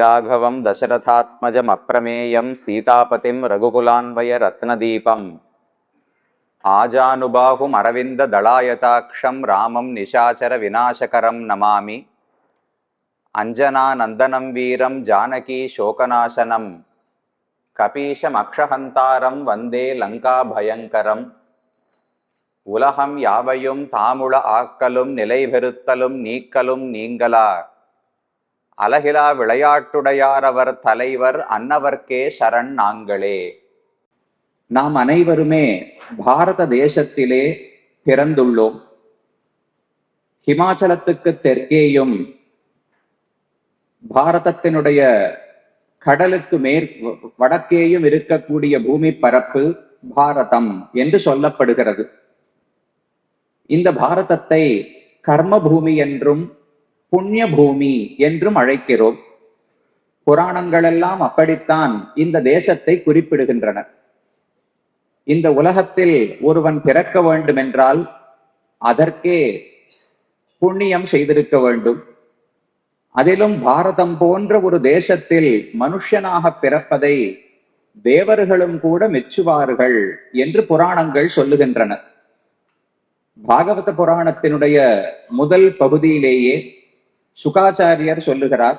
ராகவம் தசரதாத்மஜம் அப்பிரமேயம் சீதாபதிம் ரகுகுலான்வய ரத்னதீபம். ஆஜானுபாகும் அரவிந்த தளாயதாட்சம் ராமம் நிஷாச்சர விநாசகரம் நமாமி. அஞ்சனாநந்தனம் வீரம் ஜானகி சோகநாசனம். கபீஷம் அக்ஷஹந்தாரம் வந்தே லங்கா பயங்கரம் உலகம் யாவையும் தாமுள ஆக்கலும் நிலைபெறுத்தலும் நீக்கலும் நீங்களா? அலகிலா விளையாட்டுடையார் அவர் தலைவர் அன்னவர்க்கே சரண் நாங்களே. நாம் அனைவருமே பாரத தேசத்திலே பிறந்துள்ளோம். ஹிமாச்சலத்துக்கு தெற்கேயும் பாரதத்தினுடைய கடலுக்கு மேற் வடக்கேயும் இருக்கக்கூடிய பூமி பரப்பு பாரதம் என்று சொல்லப்படுகிறது. இந்த பாரதத்தை கர்ம பூமி என்றும் புண்ணிய பூமி என்றும் அழைக்கிறோம். புராணங்களெல்லாம் அப்படித்தான் இந்த தேசத்தை குறிப்பிடுகின்றன. இந்த உலகத்தில் ஒருவன் பிறக்க வேண்டுமென்றால் அதற்கே புண்ணியம் செய்திருக்க வேண்டும். அதிலும் பாரதம் போன்ற ஒரு தேசத்தில் மனுஷனாக பிறப்பதை தேவர்களும் கூட மெச்சுவார்கள் என்று புராணங்கள் சொல்லுகின்றன. பாகவத புராணத்தினுடைய முதல் பகுதியிலேயே சுகாச்சாரியர் சொல்லுகிறார்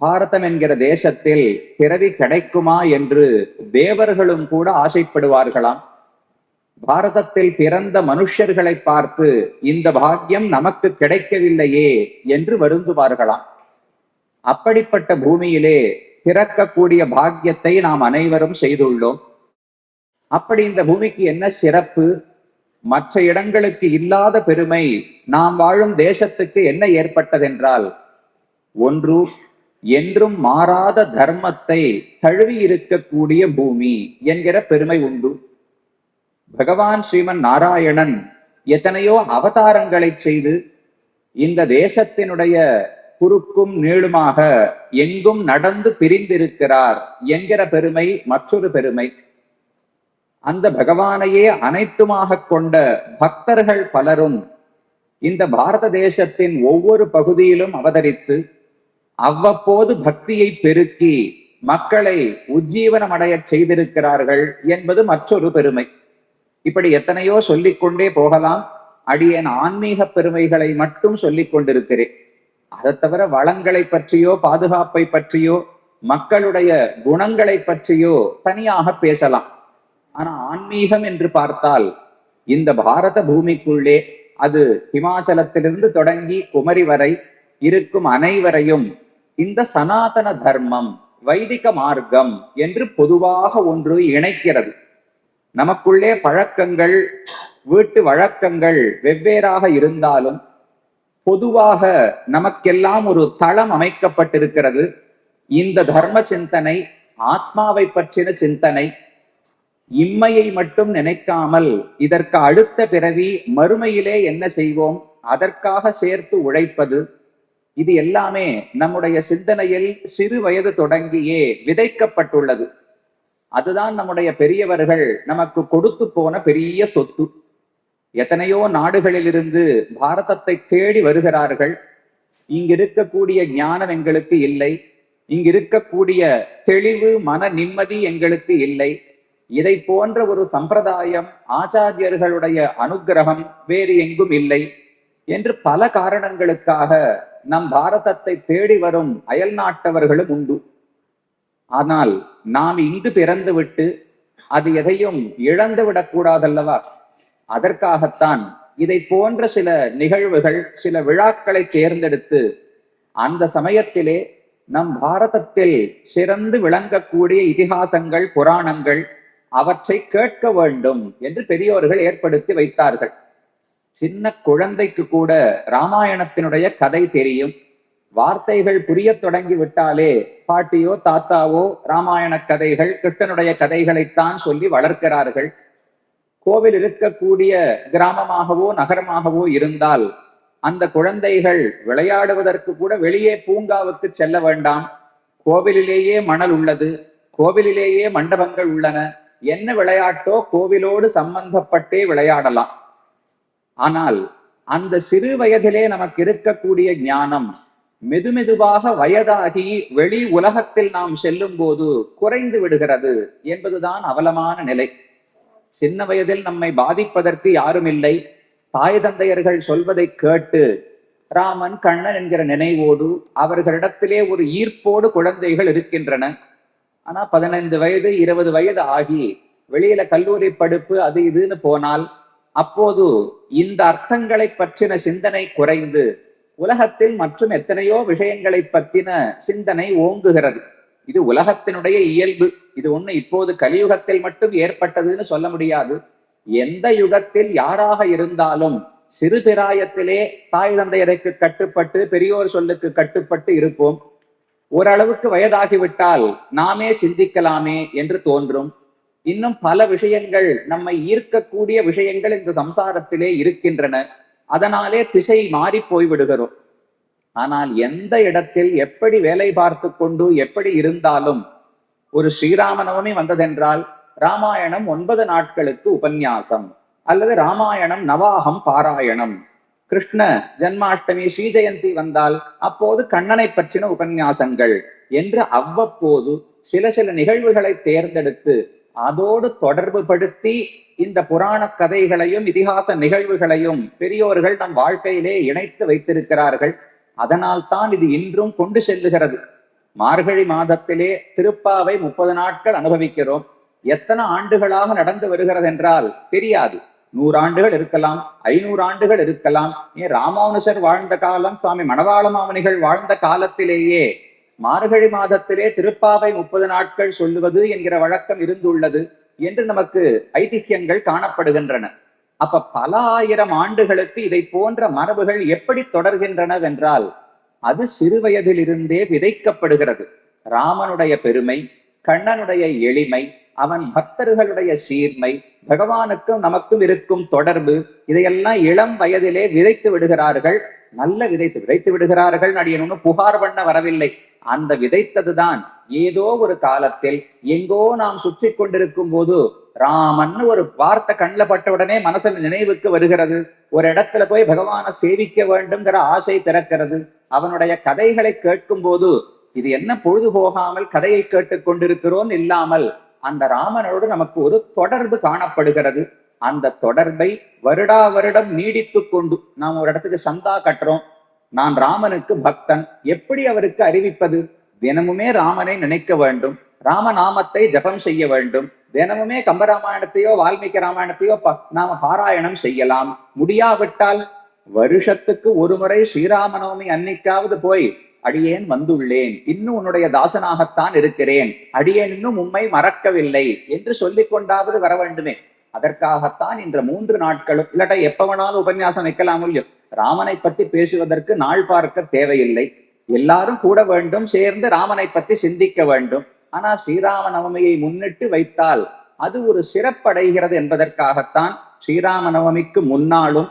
பாரதம் என்கிற தேசத்தில் பிறவி கிடைக்குமா என்று தேவர்களும் கூட ஆசைப்படுவார்களாம். பாரதத்தில் பிறந்த மனுஷர்களை பார்த்து இந்த பாக்கியம் நமக்கு கிடைக்கவில்லையே என்று வருந்துவார்களாம். அப்படிப்பட்ட பூமியிலே பிறக்கக்கூடிய பாக்கியத்தை நாம் அனைவரும் செய்துள்ளோம். அப்படி இந்த பூமிக்கு என்ன சிறப்பு? மற்ற இடங்களுக்கு இல்லாத பெருமை நாம் வாழும் தேசத்துக்கு என்ன ஏற்பட்டதென்றால் ஒன்று என்றும் மாறாத தர்மத்தை தழுவி இருக்கக்கூடிய பூமி என்கிற பெருமை உண்டு. பகவான் ஸ்ரீமன் நாராயணன் எத்தனையோ அவதாரங்களை செய்து இந்த தேசத்தினுடைய குறுக்கும் நீளுமாக எங்கும் நடந்து பிரிந்திருக்கிறார் என்கிற பெருமை மற்றொரு பெருமை. அந்த பகவானையே அனைத்துமாக கொண்ட பக்தர்கள் பலரும் இந்த பாரத தேசத்தின் ஒவ்வொரு பகுதியிலும் அவதரித்து அவ்வப்போது பக்தியை பெருக்கி மக்களை உஜ்ஜீவனம் அடைய செய்திருக்கிறார்கள் என்பது மற்றொரு பெருமை. இப்படி எத்தனையோ சொல்லிக்கொண்டே போகலாம். அடியேன் ஆன்மீக பெருமைகளை மட்டும் சொல்லிக் கொண்டிருக்கிறேன். அதை தவிர வளங்களை பற்றியோ பாதுகாப்பை பற்றியோ மக்களுடைய குணங்களை பற்றியோ தனியாக பேசலாம். ஆனா ஆன்மீகம் என்று பார்த்தால் இந்த பாரத பூமிக்குள்ளே அது ஹிமாச்சலத்திலிருந்து தொடங்கி குமரி வரை இருக்கும் அனைவரையும் இந்த சனாதன தர்மம் வைதிக மார்க்கம் என்று பொதுவாக ஒன்று இணைக்கிறது. நமக்குள்ளே பழக்கங்கள் வீட்டு வழக்கங்கள் வெவ்வேறாக இருந்தாலும் பொதுவாக நமக்கெல்லாம் ஒரு தளம் அமைக்கப்பட்டிருக்கிறது. இந்த தர்ம சிந்தனை ஆத்மாவை பற்றின சிந்தனை இம்மையை மட்டும் நினைக்காமல் இதற்கு அடுத்த பிறவி மறுமையிலே என்ன செய்வோம்? அதற்காக சேர்த்து உழைப்பது. இது எல்லாமே நம்முடைய சிந்தனையில் சிறு வயது தொடங்கியே விதைக்கப்பட்டுள்ளது. அதுதான் நம்முடைய பெரியவர்கள் நமக்கு கொடுத்து போன பெரிய சொத்து. எத்தனையோ நாடுகளிலிருந்து பாரதத்தை தேடி வருகிறார்கள். இங்கிருக்கக்கூடிய ஞானம் எங்களுக்கு இல்லை. இங்கிருக்கக்கூடிய தெளிவு மன நிம்மதி எங்களுக்கு இல்லை. இதை போன்ற ஒரு சம்பிரதாயம் ஆச்சாரியர்களுடைய அனுகிரகம் வேறு எங்கும் இல்லை என்று பல காரணங்களுக்காக நம் பாரதத்தை தேடி வரும் அயல் நாட்டவர்களும் உண்டு. ஆனால் நாம் இங்கு பிறந்து விட்டு அது எதையும் இழந்து விடக்கூடாதல்லவா? அதற்காகத்தான் இதை போன்ற சில நிகழ்வுகள் சில விழாக்களை தேர்ந்தெடுத்து அந்த சமயத்திலே நம் பாரதத்தில் சிறந்து விளங்கக்கூடிய இதிகாசங்கள் புராணங்கள் அவற்றை கேட்க வேண்டும் என்று பெரியோர்கள் ஏற்படுத்தி வைத்தார்கள். சின்ன குழந்தைக்கு கூட ராமாயணத்தினுடைய கதை தெரியும். வார்த்தைகள் புரிய தொடங்கி விட்டாலே பாட்டியோ தாத்தாவோ ராமாயண கதைகள் கிருஷ்ணனுடைய கதைகளைத்தான் சொல்லி வளர்க்கிறார்கள். கோவில் இருக்கக்கூடிய கிராமமாகவோ நகரமாகவோ இருந்தால் அந்த குழந்தைகள் விளையாடுவதற்கு கூட வெளியே பூங்காவுக்கு செல்ல வேண்டாம். கோவிலிலேயே மணல் உள்ளது. கோவிலிலேயே மண்டபங்கள் உள்ளன. என்ன விளையாட்டோ கோவிலோடு சம்பந்தப்பட்டே விளையாடலாம். ஆனால் அந்த சிறு வயதிலே நமக்கு இருக்கக்கூடிய ஞானம் மெதுமெதுவாக வயதாகி வெளி உலகத்தில் நாம் செல்லும் போது குறைந்து விடுகிறது என்பதுதான் அவலமான நிலை. சின்ன வயதில் நம்மை பாதிப்பதற்கு யாரும் இல்லை தாய் தந்தையர்கள் சொல்வதை கேட்டு ராமன் கண்ணன் என்கிற நினைவோடு அவர்களிடத்திலே ஒரு ஈர்ப்போடு குழந்தைகள் இருக்கின்றன. ஆனா பதினைந்து வயது இருபது வயது ஆகி வெளியில கல்லூரி படிப்பு அது இதுன்னு போனால் அப்போது இந்த அர்த்தங்களை பற்றின சிந்தனை குறைந்து உலகத்தில் மற்றும் எத்தனையோ விஷயங்களை பற்றின சிந்தனை ஓங்குகிறது. இது உலகத்தினுடைய இயல்பு. இது ஒண்ணு இப்போது கலியுகத்தில் மட்டும் ஏற்பட்டதுன்னு சொல்ல முடியாது. எந்த யுகத்தில் யாராக இருந்தாலும் சிறு பிராயத்திலே தாய் தந்தையருக்கு கட்டுப்பட்டு பெரியோர் சொல்லுக்கு கட்டுப்பட்டு இருப்போம். ஓரளவுக்கு வயதாகிவிட்டால் நாமே சிந்திக்கலாமே என்று தோன்றும். இன்னும் பல விஷயங்கள் நம்மை ஈர்க்கக்கூடிய விஷயங்கள் இந்த சம்சாரத்திலே இருக்கின்றன. அதனாலே திசை மாறி போய்விடுகிறோம். ஆனால் எந்த இடத்தில் எப்படி வேலை பார்த்து கொண்டு எப்படி இருந்தாலும் ஒரு ஸ்ரீராம நவமி வந்ததென்றால் ராமாயணம் ஒன்பது நாட்களுக்கு உபன்யாசம் அல்லது ராமாயணம் நவாகம் பாராயணம். கிருஷ்ண ஜன்மாஷ்டமி ஸ்ரீஜெயந்தி வந்தால் அப்போது கண்ணனை பற்றின உபன்யாசங்கள் என்று அவ்வப்போது சில சில நிகழ்வுகளை தேர்ந்தெடுத்து அதோடு தொடர்பு படுத்தி இந்த புராண கதைகளையும் இதிகாச நிகழ்வுகளையும் பெரியோர்கள் நம் வாழ்க்கையிலே இணைத்து வைத்திருக்கிறார்கள். அதனால் தான் இது இன்றும் கொண்டு செல்லுகிறது. மார்கழி மாதத்திலே திருப்பாவை முப்பது நாட்கள் அனுபவிக்கிறோம். எத்தனை ஆண்டுகளாக நடந்து வருகிறது என்றால் தெரியாது. நூறு ஆண்டுகள் இருக்கலாம் ஐநூறு ஆண்டுகள் இருக்கலாம். ஏன் ராமானுஜர் வாழ்ந்த காலம் சுவாமி மணவாள மாமனிகள் வாழ்ந்த காலத்திலேயே மார்கழி மாதத்திலே திருப்பாவை முப்பது நாட்கள் சொல்லுவது என்கிற வழக்கம் இருந்துள்ளது என்று நமக்கு ஐதிஹ்யங்கள் காணப்படுகின்றன. அப்ப பல ஆயிரம் ஆண்டுகளுக்கு இதை போன்ற மரபுகள் எப்படி தொடர்கின்றனவென்றால் அது சிறுவயதிலிருந்தே விதைக்கப்படுகிறது. ராமனுடைய பெருமை கண்ணனுடைய எளிமை அவன் பக்தர்களுடைய சீர்மை பகவானுக்கும் நமக்கும் இருக்கும் தொடர்பு இதையெல்லாம் இளம் வயதிலே விதைத்து விடுகிறார்கள். நல்ல விதைத்து விதைத்து விடுகிறார்கள் அடியனு புகார் பண்ண வரவில்லை. அந்த விதைத்ததுதான் ஏதோ ஒரு காலத்தில் எங்கோ நாம் சுற்றி கொண்டிருக்கும் போது ராமன்னு ஒரு வார்த்தை கண்ணில் பட்ட உடனே மனசுல நினைவுக்கு வருகிறது. ஒரு இடத்துல போய் பகவானை சேவிக்க வேண்டும்ங்கிற ஆசை பிறக்கிறது அவனுடைய கதைகளை கேட்கும் போது இது என்ன பொழுது போகாமல் கதையை கேட்டுக் கொண்டிருக்கிறோம் இல்லாமல் அந்த ராமனோடு நமக்கு ஒரு தொடர்பு காணப்படுகிறது. அந்த தொடர்பை வருடா வருடம் நீடித்து கொண்டு நாம் ஒரு இடத்துக்கு சந்தா கட்டுறோம். நான் ராமனுக்கு பக்தன். எப்படி அவருக்கு அறிவிப்பது? தினமுமே ராமனை நினைக்க வேண்டும். ராமநாமத்தை ஜபம் செய்ய வேண்டும். தினமுமே கம்பராமாயணத்தையோ வால்மீகி ராமாயணத்தையோ ப- நாம பாராயணம் செய்யலாம். முடியாவிட்டால் வருஷத்துக்கு ஒரு முறை ஸ்ரீராமநவமி அன்னைக்காவது போய் அடியேன் வந்துள்ளேன். இன்னும் உன்னுடைய தாசனாகத்தான் இருக்கிறேன். அடியேன் இன்னும் உண்மை மறக்கவில்லை என்று சொல்லிக் கொண்டாவது வர வேண்டுமே. அதற்காகத்தான் இந்த மூன்று நாட்களும் இல்லாட்டா எப்ப வேணாலும் உபன்யாசம் வைக்கலாம் இல்லையோ? ராமனை பத்தி பேசுவதற்கு நாள் பார்க்க தேவையில்லை. எல்லாரும் கூட வேண்டும் சேர்ந்து ராமனை பத்தி சிந்திக்க வேண்டும். ஆனா ஸ்ரீராம நவமியை முன்னிட்டு வைத்தால் அது ஒரு சிறப்படைகிறது என்பதற்காகத்தான் ஸ்ரீராம நவமிக்கு முன்னாலும்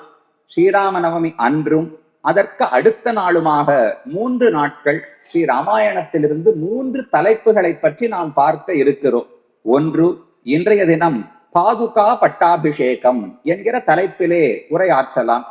ஸ்ரீராம நவமி அன்றும் அதற்கு அடுத்த நாளுமாக மூன்று நாட்கள் ஸ்ரீ ராமாயணத்திலிருந்து மூன்று தலைப்புகளை பற்றி நாம் பார்க்க இருக்கிறோம். ஒன்று இன்றைய தினம் பாதுகா பட்டாபிஷேகம் என்கிற தலைப்பிலே உரையாற்றலாம்.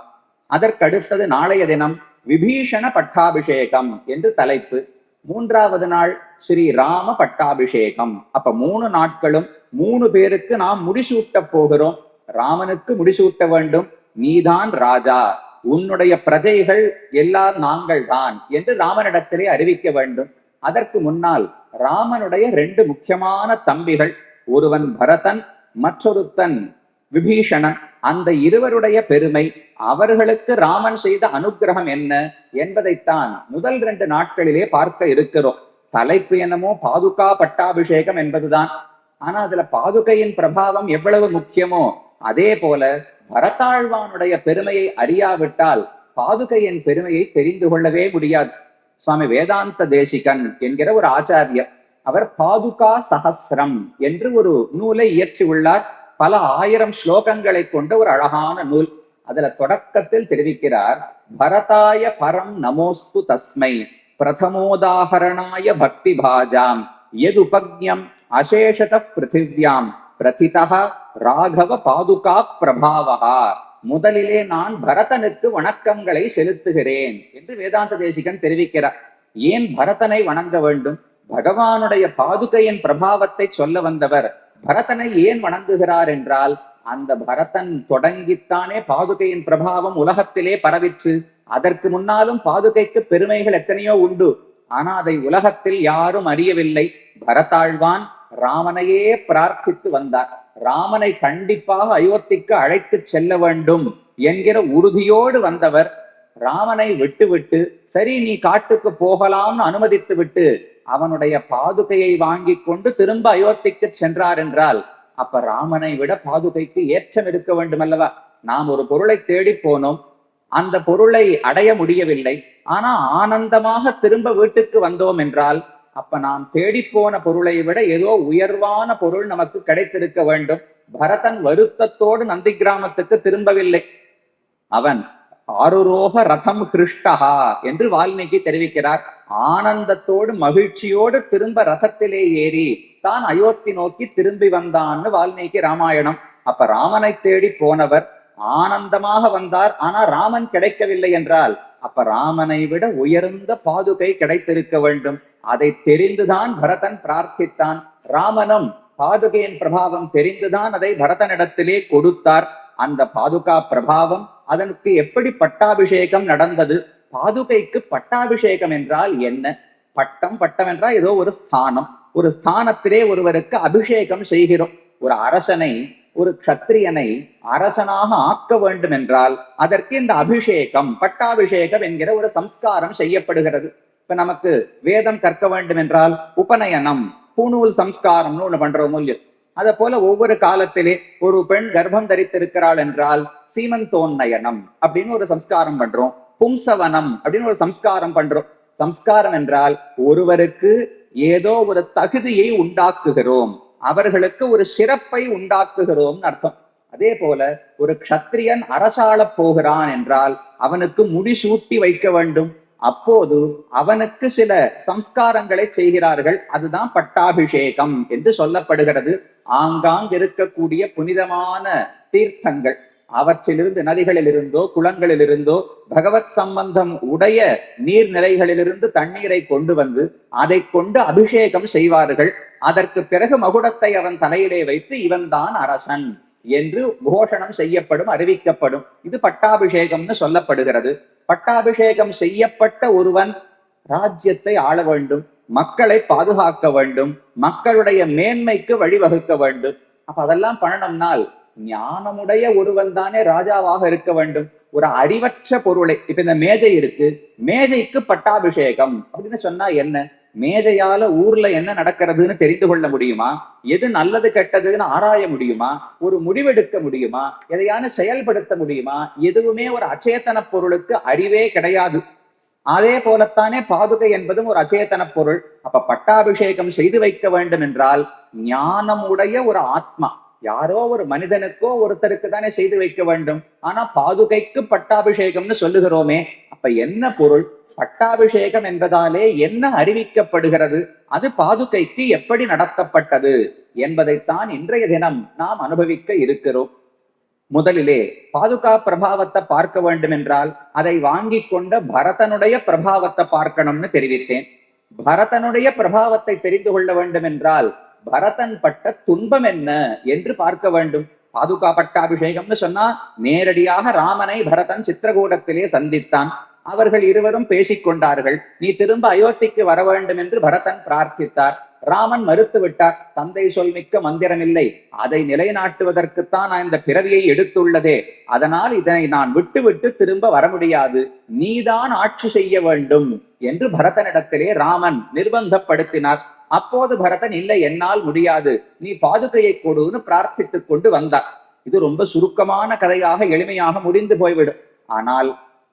அதற்கடுத்தது நாளைய தினம் விபீஷண பட்டாபிஷேகம் என்று தலைப்பு. மூன்றாவது நாள் ஸ்ரீ ராம பட்டாபிஷேகம். அப்ப மூணு நாட்களும் மூணு பேருக்கு நாம் முடிசூட்ட போகிறோம். ராமனுக்கு முடிசூட்ட வேண்டும். நீதான் ராஜா. உன்னுடைய பிரஜைகள் எல்லாம் நாங்கள் தான் என்று ராமனிடத்திலே அறிவிக்க வேண்டும். அதற்கு முன்னால் ராமனுடைய ரெண்டு முக்கியமான தம்பிகள் ஒருவன் பரதன் மற்றொருத்தன் விபீஷணன். அந்த இருவருடைய பெருமை அவர்களுக்கு ராமன் செய்த அனுக்கிரகம் என்ன என்பதைத்தான் முதல் ரெண்டு நாட்களிலே பார்க்க இருக்கிறோம். தலைப்பு என்னமோ பாதுகா பட்டாபிஷேகம் என்பதுதான். ஆனா அதுல பாதுகையின் பிரபாவம் எவ்வளவு முக்கியமோ அதே போல பரதாழ்வானுடைய பெருமையை அறியாவிட்டால் பாதுகையின் பெருமையை தெரிந்து கொள்ளவே முடியாது. சுவாமி வேதாந்த தேசிகன் என்கிற ஒரு ஆச்சாரியர் அவர் பாதுகா சஹஸ்ரம் என்று ஒரு நூலை இயற்றி உள்ளார். பல ஆயிரம் ஸ்லோகங்களை கொண்ட ஒரு அழகான நூல். அதுல தொடக்கத்தில் தெரிவிக்கிறார் பரதாய பரம் நமோஸ்து தஸ்மை பிரதமோதாகரணாய பக்தி பாஜாம் எதுபக்ஞம் அசேஷத பிருத்திவ்யாம் பிரதிதா ராகவ பாதுகா பிரபாவகா முதலிலே நான் பரதனுக்கு வணக்கங்களை செலுத்துகிறேன் என்று வேதாந்த தேசிகன் தெரிவிக்கிறார். ஏன் பரதனை வணங்க வேண்டும்? பகவானுடைய பாதுகையின் பிரபாவத்தை சொல்ல வந்தவர் பரதனை ஏன் வணங்குகிறார் என்றால் அந்த பரதன் தொடங்கித்தானே பாதுகையின் பிரபாவம் உலகத்திலே பரவிற்று. அதற்கு முன்னாலும் பாதுகைக்கு பெருமைகள் எத்தனையோ உண்டு. ஆனா அதை உலகத்தில் யாரும் அறியவில்லை. பரதாழ்வான் ராமனையே பிரார்த்தித்து வந்தார். ராமனை கண்டிப்பாக அயோத்திக்கு அழைத்து செல்ல வேண்டும் என்கிற உறுதியோடு வந்தவர். ராமனை விட்டுவிட்டு சரி நீ காட்டுக்கு போகலாம்னு அனுமதித்து விட்டு அவனுடைய பாதுகையை வாங்கி கொண்டு திரும்ப அயோத்திக்கு சென்றார் என்றால் அப்ப ராமனை விட பாதுகைக்கு ஏற்றம் இருக்க வேண்டும் அல்லவா நாம் ஒரு பொருளை தேடி போனோம். அந்த பொருளை அடைய முடியவில்லை. ஆனா ஆனந்தமாக திரும்ப வீட்டுக்கு வந்தோம் என்றால் அப்ப நாம் தேடி போன பொருளை விட ஏதோ உயர்வான பொருள் நமக்கு கிடைத்திருக்க வேண்டும். பரதன் வருத்தத்தோடு நந்தி கிராமத்துக்கு திரும்பவில்லை. அவன் ஆருரோக ரதம் கிருஷ்டஹா என்று வால்மீகி தெரிவிக்கிறார். ஆனந்தத்தோடு மகிழ்ச்சியோடு திரும்ப ரதத்திலே ஏறி தான் அயோத்தி நோக்கி திரும்பி வந்தான்னு வால்மீகி ராமாயணம். அப்ப ராமனை தேடி போனவர் ஆனந்தமாக வந்தார். ஆனா ராமன் கிடைக்கவில்லை என்றால் அப்ப ராமனை விட உயர்ந்த பாதுகை கிடைத்திருக்க வேண்டும். அதை தெரிந்துதான் பரதன் பிரார்த்தித்தான். ராமனும் பாதுகையின் பிரபாவம் தெரிந்துதான் அதை பரதனிடத்திலே கொடுத்தார். அந்த பாதுகா பிரபாவம் அதனுக்கு எப்படி பட்டாபிஷேகம் நடந்தது? பாதுகைக்கு பட்டாபிஷேகம் என்றால் என்ன? பட்டம் பட்டம் என்றால் ஏதோ ஒரு ஸ்தானம். ஒரு ஸ்தானத்திலே ஒருவருக்கு அபிஷேகம் செய்கிறோம். ஒரு அரசனை ஒரு க்ஷத்திரியனை அரசனாக ஆக்க வேண்டும் என்றால் அதற்கு இந்த அபிஷேகம் பட்டாபிஷேகம் என்கிற ஒரு சம்ஸ்காரம் செய்யப்படுகிறது. இப்ப நமக்கு வேதம் கற்க வேண்டும் என்றால் உபநயனம் பூணூல் சம்ஸ்காரம்னு ஒண்ணு பண்றோம் இல்லையோ அத போல ஒவ்வொரு காலத்திலே ஒரு பெண் கர்ப்பம் தரித்திருக்கிறாள் என்றால் சீமந்தோன்னயனம் அப்படின்னு ஒரு சம்ஸ்காரம் பண்றோம். பும்சவனம் அப்படின்னு ஒரு சம்ஸ்காரம் பண்றோம். சம்ஸ்காரம் என்றால் ஒருவருக்கு ஏதோ ஒரு தகுதியை உண்டாக்குகிறோம். அவர்களுக்கு ஒரு சிறப்பை உண்டாக்குகிறோம்னு அர்த்தம். அதே போல ஒரு க்ஷத்திரியன் அரசாளப் போகிறான் என்றால் அவனுக்கு முடிசூட்டி வைக்க வேண்டும். அப்போது அவனுக்கு சில சம்ஸ்காரங்களை செய்கிறார்கள். அதுதான் பட்டாபிஷேகம் என்று சொல்லப்படுகிறது. ஆங்காங் இருக்கக்கூடிய புனிதமான தீர்த்தங்கள். அவற்றிலிருந்து நதிகளிலிருந்தோ குளங்களிலிருந்தோ பகவத் சம்பந்தம் உடைய நீர்நிலைகளிலிருந்து தண்ணீரை கொண்டு வந்து அதை கொண்டு அபிஷேகம் செய்வார்கள். அதற்கு பிறகு மகுடத்தை அவன் தலையிலே வைத்து இவன்தான் அரசன் என்று கோஷணம் செய்யப்படும் அறிவிக்கப்படும். இது பட்டாபிஷேகம்னு சொல்லப்படுகிறது. பட்டாபிஷேகம் செய்யப்பட்ட ஒருவன் ராஜ்யத்தை ஆள வேண்டும் மக்களை பாதுகாக்க வேண்டும் மக்களுடைய மேன்மைக்கு வழிவகுக்க வேண்டும். அப்ப அதெல்லாம் பண்ணணும்னால் ஞானமுடைய ஒருவன் தானே ராஜாவாக இருக்க வேண்டும். ஒரு அறிவற்ற பொருளை இப்ப இந்த மேஜை இருக்கு மேஜைக்கு பட்டாபிஷேகம். அப்படின்னு சொன்னா என்ன? மேஜையால ஊர்ல என்ன நடக்கிறதுன்னு தெரிந்து கொள்ள முடியுமா? எது நல்லது கெட்டதுன்னு ஆராய முடியுமா? ஒரு முடிவெடுக்க முடியுமா? எதையான செயல்படுத்த முடியுமா? எதுவுமே ஒரு அச்சேதன பொருளுக்கு அறிவே கிடையாது. அதே போலத்தானே பாதுகை என்பதும் ஒரு அச்சேதன பொருள். அப்ப பட்டாபிஷேகம் செய்து வைக்க வேண்டும் என்றால் ஞானமுடைய ஒரு ஆத்மா யாரோ ஒரு மனிதனுக்கோ ஒருத்தருக்கு தானே செய்து வைக்க வேண்டும். ஆனா பாதுகைக்கு பட்டாபிஷேகம்னு சொல்லுகிறோமே அப்ப என்ன பொருள்? பட்டாபிஷேகம் என்பதாலே என்ன அறிவிக்கப்படுகிறது? அது பாதுகைக்கு எப்படி நடத்தப்பட்டது என்பதைத்தான் இன்றைய தினம் நாம் அனுபவிக்க இருக்கிறோம். முதலிலே பாதுகா பிரபாவத்தை பார்க்க வேண்டும் என்றால் அதை வாங்கி கொண்ட பரதனுடைய பிரபாவத்தை பார்க்கணும்னு தெரிவித்தேன். பரதனுடைய பிரபாவத்தை தெரிந்து கொள்ள வேண்டும் என்றால் பரதன் பட்ட துன்பம் என்ன என்று பார்க்க வேண்டும். பாதுகா பட்டாபிஷேகம்னு சொன்னா நேரடியாக ராமனை பரதன் சித்திரகூடத்திலே சந்தித்தான். அவர்கள் இருவரும் பேசிக்கொண்டார்கள் நீ திரும்ப அயோத்திக்கு வர வேண்டும் என்று பரதன் பிரார்த்தித்தார். ராமன் மறுத்து விட்டார். தந்தை சொல் மிக்க மந்திரம் இல்லை அதை நிலைநாட்டுவதற்குத்தான் நான் இந்த பிறவியை எடுத்துள்ளதே. அதனால் இதனை நான் விட்டுவிட்டு திரும்ப வர முடியாது. நீதான் ஆட்சி செய்ய வேண்டும் என்று பரதனிடத்திலே ராமன் நிர்பந்தப்படுத்தினார். அப்போது பரதன் இல்லை என்னால் முடியாது. நீ பாதுகையை கொடுன்னு பிரார்த்தித்துக் கொண்டு வந்தார் இது ரொம்ப சுருக்கமான கதையாக எளிமையாக முடிந்து போய்விடும். ஆனால்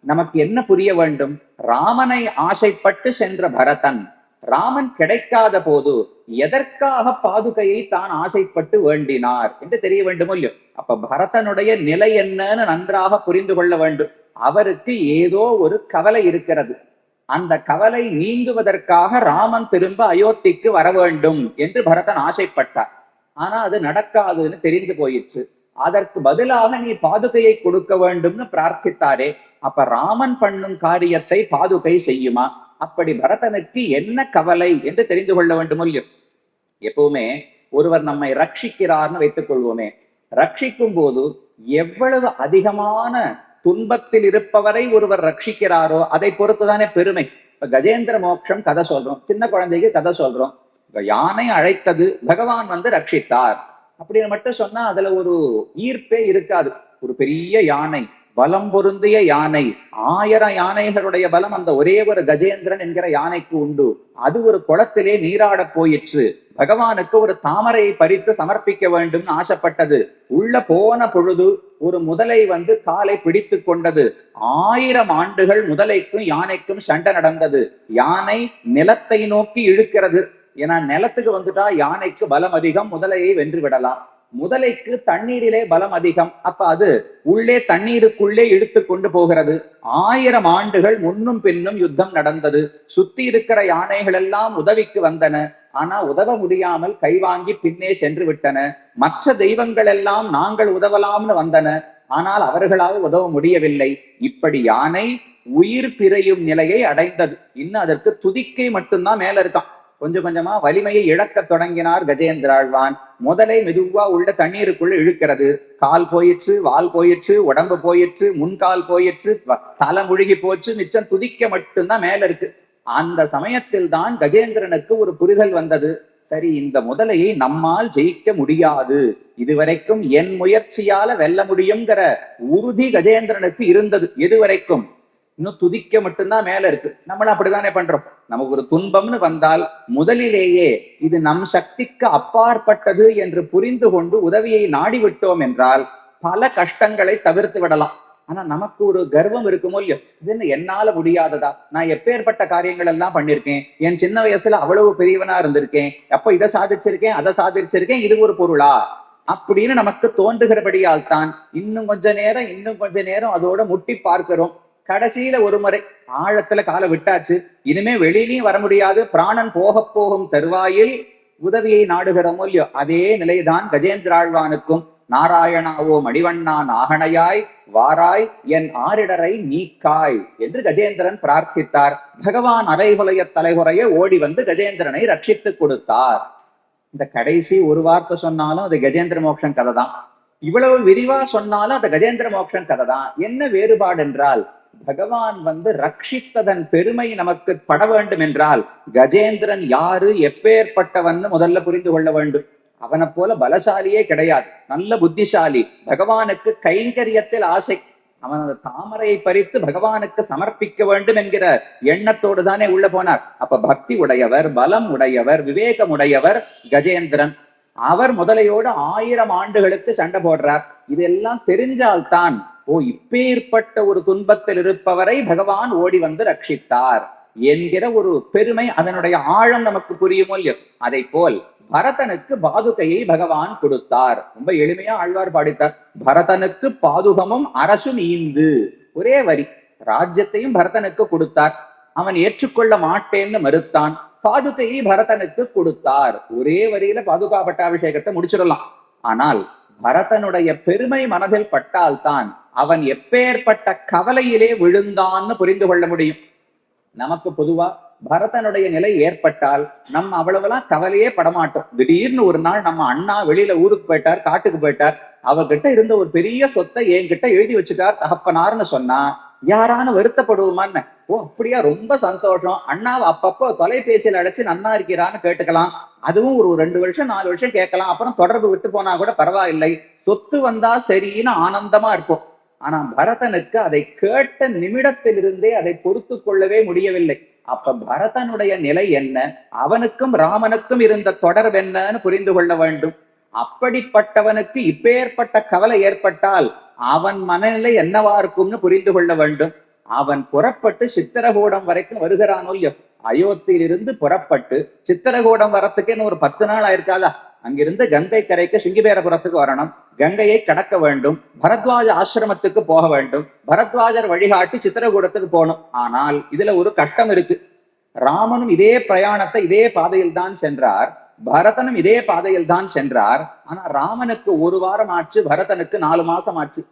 நமக்கு என்ன புரிய வேண்டும்? ராமனை ஆசைப்பட்டு சென்ற பரதன் ராமன் கிடைக்காத போது எதற்காக பாதுகையை தான் ஆசைப்பட்டு வேண்டினார் என்று தெரிய வேண்டும் இல்லையோ? அப்ப பரதனுடைய நிலை என்னன்னு நன்றாக புரிந்து கொள்ள வேண்டும். அவருக்கு ஏதோ ஒரு கவலை இருக்கிறது. அந்த கவலை நீங்குவதற்காக ராமன் திரும்ப அயோத்திக்கு வர வேண்டும் என்று பரதன் ஆசைப்பட்டார். ஆனா அது நடக்காதுன்னு தெரிந்து போயிற்று. அதற்கு பதிலாக நீ பாதுகையை கொடுக்க வேண்டும்னு பிரார்த்தித்தாரே அப்ப ராமன் பண்ணும் காரியத்தை பாதுகை செய்யுமா? அப்படி பரதனுக்கு என்ன கவலை என்று தெரிந்து கொள்ள வேண்டும் இல்லையோ எப்பவுமே ஒருவர் நம்மை ரட்சிக்கிறார்னு வைத்துக் கொள்வோமே. ரட்சிக்கும் போது எவ்வளவு அதிகமான துன்பத்தில் இருப்பவரை ஒருவர் ரட்சிக்கிறாரோ அதை பொறுத்துதானே பெருமை. இப்ப கஜேந்திர மோட்சம் கதை சொல்றோம். சின்ன குழந்தைக்கு கதை சொல்றோம். இப்ப யானை அழைத்தது பகவான் வந்து ரட்சித்தார். அப்படின்னு மட்டும் சொன்னா அதுல ஒரு ஈர்ப்பே இருக்காது. ஒரு பெரிய யானை. பலம் பொருந்திய யானை ஆயிரம் யானைகளுடைய பலம் அந்த ஒரே ஒரு கஜேந்திரன் என்கிற யானைக்கு உண்டு. அது ஒரு குளத்திலே நீராடப் போயிற்று. பகவானுக்கு ஒரு தாமரையை பறித்து சமர்ப்பிக்க வேண்டும் ஆசைப்பட்டது. உள்ள போன பொழுது ஒரு முதலை வந்து காலை பிடித்து கொண்டது. ஆயிரம் ஆண்டுகள் முதலைக்கும் யானைக்கும் சண்டை நடந்தது. யானை நிலத்தை நோக்கி இழுக்கிறது. ஏன்னா நிலத்துக்கு வந்துட்டா யானைக்கு பலம் அதிகம் முதலையை வென்று விடலாம். முதலைக்கு தண்ணீரிலே பலம் அதிகம். அப்ப அது உள்ளே தண்ணீருக்குள்ளே இழுத்து கொண்டு போகிறது. ஆயிரம் ஆண்டுகள் முன்னும் பின்னும் யுத்தம் நடந்தது. சுத்தி இருக்கிற யானைகள் எல்லாம் உதவிக்கு வந்தன. ஆனா உதவ முடியாமல் கைவாங்கி பின்னே சென்று விட்டன. மற்ற தெய்வங்கள் எல்லாம் நாங்கள் உதவலாம்னு வந்தன. ஆனால் அவர்களால் உதவ முடியவில்லை. இப்படி யானை உயிர் பிறையும் நிலையை அடைந்தது. இன்னும் அதற்கு துதிக்கை மட்டும்தான் மேல இருக்கான். கொஞ்சம் கொஞ்சமா வலிமையை இழக்கத் தொடங்கினார் கஜேந்திராழ்வான் முதலை மெதுவா உள்ள தண்ணீருக்குள்ள இழுக்கிறது. கால் போயிற்று வால் போயிற்று உடம்பு போயிற்று முன்கால் போயிற்று தலை முழுகி போச்சு மிச்சம் துதிக்க மட்டும்தான் மேல இருக்கு. அந்த சமயத்தில் தான் கஜேந்திரனுக்கு ஒரு புரிதல் வந்தது. சரி இந்த முதலையை நம்மால் ஜெயிக்க முடியாது. இதுவரைக்கும் என் முயற்சியால வெல்ல முடியுங்கிற உறுதி கஜேந்திரனுக்கு இருந்தது. எதுவரைக்கும்? இன்னும் துதிக்க மட்டும்தான் மேல இருக்கு. நம்மளும் அப்படித்தானே பண்றோம். நமக்கு ஒரு துன்பம்னு வந்தால் முதலிலேயே இது நம் சக்திக்கு அப்பாற்பட்டது என்று புரிந்து கொண்டு உதவியை நாடி விட்டோம் என்றால் பல கஷ்டங்களை தவிர்த்து விடலாம். ஆனா நமக்கு ஒரு கர்வம் இருக்குமோ இல்லையோ? இது என்ன என்னால முடியாததா? நான் எப்பேற்பட்ட காரியங்கள் எல்லாம் பண்ணிருக்கேன். என் சின்ன வயசுல அவ்வளவு பெரியவனா இருந்திருக்கேன். அப்ப இதை சாதிச்சிருக்கேன் அதை சாதிச்சிருக்கேன் இது ஒரு பொருளா? அப்படின்னு நமக்கு தோன்றுகிறபடியால் தான் இன்னும் கொஞ்ச நேரம் இன்னும் கொஞ்ச நேரம் அதோட முட்டி பார்க்கிறோம். கடைசியில ஒரு முறை ஆழத்துல காலை விட்டாச்சு. இனிமே வெளியிலயும் வர முடியாது. பிராணன் போக போகும் தருவாயில் உதவியை நாடுகிறோமோ இல்லையோ அதே நிலைதான் கஜேந்திராழ்வானுக்கும் நாராயணாவோ மணிவண்ணான் நாகணையாய் வாராய் என் ஆரிடரை நீக்காய் என்று கஜேந்திரன் பிரார்த்தித்தார். பகவான் அரைகுலைய தலைகுறைய ஓடி வந்து கஜேந்திரனை ரட்சித்துக் கொடுத்தார். இந்த கடைசி ஒரு வார்த்தை சொன்னாலும் அது கஜேந்திர மோக்ஷன் கதை தான் இவ்வளவு விரிவா சொன்னாலும் அது கஜேந்திர மோக்ஷன் கதை தான் என்ன வேறுபாடு என்றால் பகவான் வந்து ரட்சித்ததன் பெருமை நமக்கு பட வேண்டும் என்றால் கஜேந்திரன் யாரு எப்பேற்பட்டவன்னு முதல்ல புரிந்து கொள்ள வேண்டும். அவனை போல பலசாலியே கிடையாது. நல்ல புத்திசாலி. பகவானுக்கு கைங்கரியத்தில் ஆசை. அவன் அந்த தாமரையை பறித்து பகவானுக்கு சமர்ப்பிக்க வேண்டும் என்கிற எண்ணத்தோடு தானே உள்ள போனார். அப்ப பக்தி உடையவர் பலம் உடையவர் விவேகம் உடையவர் கஜேந்திரன். அவர் முதலையோடு ஆயிரம் ஆண்டுகளுக்கு சண்டை போடுறார். இதெல்லாம் தெரிஞ்சால்தான் ஓ இப்பேற்பட்ட ஒரு துன்பத்தில் இருப்பவரை பகவான் ஓடி வந்து ரட்சித்தார் என்கிற ஒரு பெருமை அதனுடைய ஆழம் நமக்கு புரியுமோ இல்லையோ? அதை போல் பரதனுக்கு பாதுகையை பகவான் கொடுத்தார். ரொம்ப எளிமையா ஆழ்வார் பாடித்தார். பரதனுக்கு பாதுகமும் அரசும் ஈந்து ஒரே வரி. ராஜ்யத்தையும் பரதனுக்கு கொடுத்தார். அவன் ஏற்றுக்கொள்ள மாட்டேன்னு மறுத்தான். பாதுகையை பரதனுக்கு கொடுத்தார். ஒரே வரியில பாதுகா பட்டாபிஷேகத்தை முடிச்சிடலாம். ஆனால் பரதனுடைய பெருமை மனதில் பட்டால்தான் அவன் எப்பேற்பட்ட கவலையிலே விழுந்தான்னு புரிந்து கொள்ள முடியும். நமக்கு பொதுவா பரதனுடைய நிலை ஏற்பட்டால் நம்ம அவ்வளவுலாம் கவலையே படமாட்டோம். திடீர்னு ஒரு நாள் நம்ம அண்ணா வெளியில ஊருக்கு போயிட்டார் காட்டுக்கு போயிட்டார். அவர்கிட்ட இருந்த ஒரு பெரிய சொத்தை என்கிட்ட எழுதி வச்சுட்டார் தகப்பனார்னு சொன்னா யாரான வருத்தப்படுவோமான்னு. ஓ அப்படியா ரொம்ப சந்தோஷம். அண்ணாவை அப்பப்போ தொலைபேசியில் அழைச்சி நன்னா இருக்கிறான்னு கேட்டுக்கலாம். அதுவும் ஒரு ரெண்டு வருஷம் நாலு வருஷம் கேட்கலாம். அப்புறம் தொடர்பு விட்டு போனா கூட பரவாயில்லை. சொத்து வந்தா சரின்னு ஆனந்தமா இருக்கும் ஆனா பரதனுக்கு அதை கேட்ட நிமிடத்திலிருந்தே அதை பொறுத்து கொள்ளவே முடியவில்லை. அப்ப பரதனுடைய நிலை என்ன? அவனுக்கும் ராமனுக்கும் இருந்த தொடர்பு என்னன்னு புரிந்து கொள்ள வேண்டும். அப்படிப்பட்டவனுக்கு இப்பேற்பட்ட கவலை ஏற்பட்டால் அவன் மனநிலை என்னவா இருக்கும்னு புரிந்து கொள்ள வேண்டும். அவன் புறப்பட்டு சித்திரகூடம் வரைக்கும் வருகிறானோ அயோத்தியிலிருந்து புறப்பட்டு சித்திரகூடம் வரத்துக்கே ஒரு பத்து நாள் ஆயிருக்காதா? அங்கிருந்து கங்கை கரைக்கு சிங்கிபேரபுரத்துக்கு வரணும். கங்கையை கடக்க வேண்டும். பரத்வாஜ ஆசிரமத்துக்கு போக வேண்டும். பரத்வாஜர் வழிகாட்டி சித்திரகூடத்துக்கு போகணும். ஆனால் இதுல ஒரு கஷ்டம் இருக்கு. ராமனும் இதே பிரயாணத்தை இதே பாதையில் தான் சென்றார். பரதனும் இதே பாதையில் தான் சென்றார். ஆனா ராமனுக்கு ஒரு வாரம் ஆச்சு பரதனுக்கு நாலு மாசம் ஆச்சு.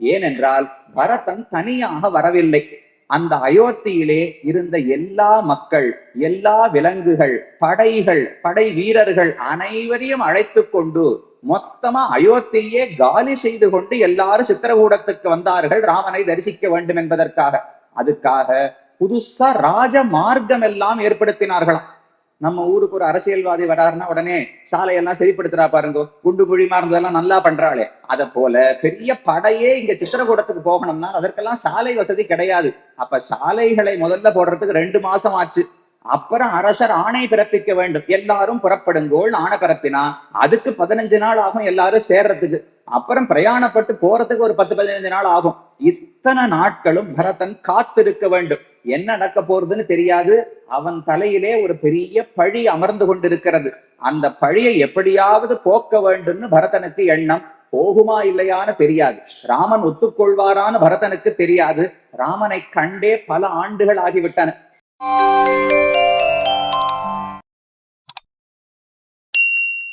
ஏனென்றால் பரதன் தனியாக வரவில்லை. அந்த அயோத்தியிலே இருந்த எல்லா மக்கள் எல்லா விலங்குகள் படைகள் படை வீரர்கள் அனைவரையும் அழைத்து கொண்டு மொத்தமா அயோத்தியே காலி செய்து கொண்டு எல்லாரும் சித்திரகூடத்துக்கு வந்தார்கள் ராமனை தரிசிக்க வேண்டும் என்பதற்காக. அதுக்காக புதுசா ராஜ மார்க்கம் எல்லாம் ஏற்படுத்தினார்களாம். நம்ம ஊருக்கு ஒரு அரசியல்வாதி வராருன்னா உடனே சாலையெல்லாம் சரிப்படுத்துறா பாருங்க. குண்டு குழிமா இருந்ததெல்லாம் நல்லா பண்றாளே. அத போல பெரிய படையே இங்க சித்திரகூடத்துக்கு போகணும்னா அதற்கெல்லாம் சாலை வசதி கிடையாது. அப்ப சாலைகளை முதல்ல போடுறதுக்கு ரெண்டு மாசம் ஆச்சு. அப்புறம் அரசர் ஆணை பிறப்பிக்க வேண்டும். எல்லாரும் புறப்படுங்கோள் ஆணை பிறப்பினா அதுக்கு பதினஞ்சு நாள் ஆகும் எல்லாரும் சேர்றதுக்கு. அப்புறம் பிரயாணப்பட்டு போறதுக்கு ஒரு பத்து பதினஞ்சு நாள் ஆகும். இத்தனை நாட்களும் பரதன் காத்திருக்க வேண்டும். என்ன நடக்க போறதுன்னு தெரியாது. அவன் தலையிலே ஒரு பெரிய பழி அமர்ந்து கொண்டிருக்கிறது. அந்த பழியை எப்படியாவது போக்க வேண்டும்னு பரதனுக்கு எண்ணம். போகுமா இல்லையான்னு தெரியாது. ராமன் ஒத்துக்கொள்வாரான்னு பரதனுக்கு தெரியாது. ராமனை கண்டே பல ஆண்டுகள் ஆகிவிட்டன.